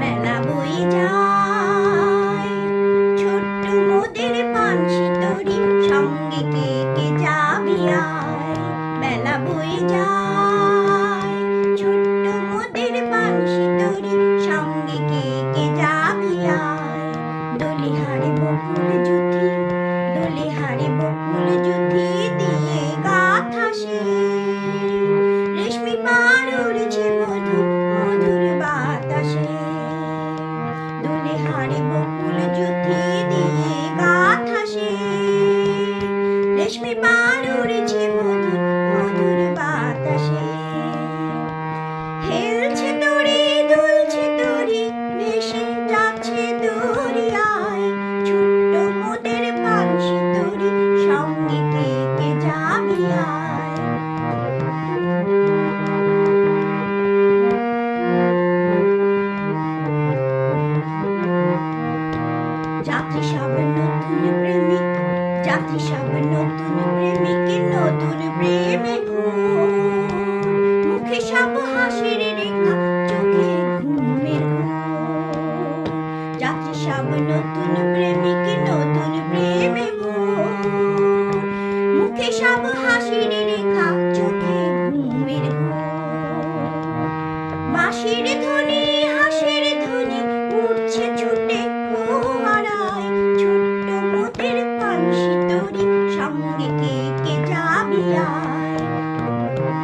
বেলা বয়ে যায়। ছোট্ট মোদের পানসি তরি সঙ্গে কে যাবি আয়? বেলা বয়ে যায়। যাত্রী সব নতুন প্রেমিক, নতুন প্রেমে মুখে সব হাসির রেখা, চোখে ঘুমের ঘুম যাত্রী সব নতুন প্রেমিক, নতুন প্রেমে মুখে সব হাসির রেখা, চোখে ঘুমের ঘুম বাঁশির ধ্বনি, হাসির ধ্বনি উঠছে ছুটে ছোট্ট মোদের পানসি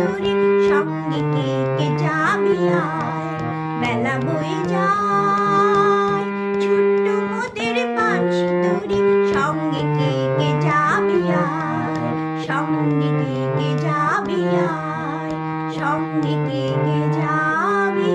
ধরে সঙ্গে কে কে যাবি আয়। বেলা বয়ে যায়, ছোট্ট মোদের পাখি ধরে সঙ্গে কে কে যাবি সঙ্গে কে কে যাবি সঙ্গে কে কে যাবি